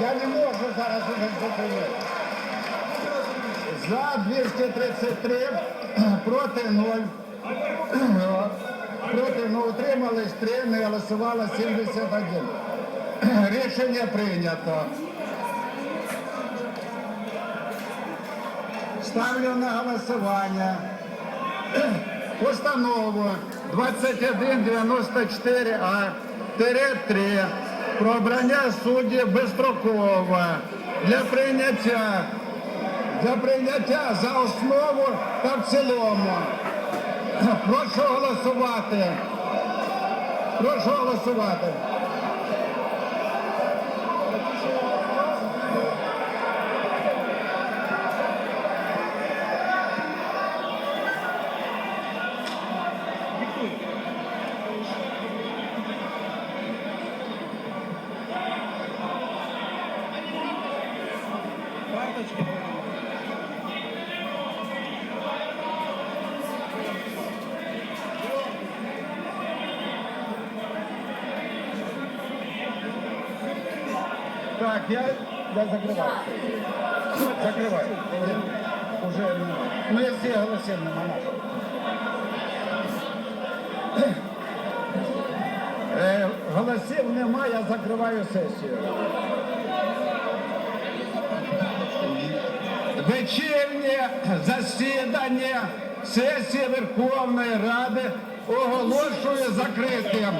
не можу зараз уже зупинити. За 233, проти 0. Проти ну, утримались 3, не голосувало 71. Рішення прийнято. Ставлю на голосування постанову 2194А 3 про обрання суддів безстроково для прийняття для прийняття за основу та в цілому. Прошу голосувати. Прошу голосувати. Так, я, я закриваю. Закриваю. Уже, ну, я всі голосів нема. Е, голосів нема, я закриваю сесію. вечірнє засідання сесії Верховної Ради оголошує закритим.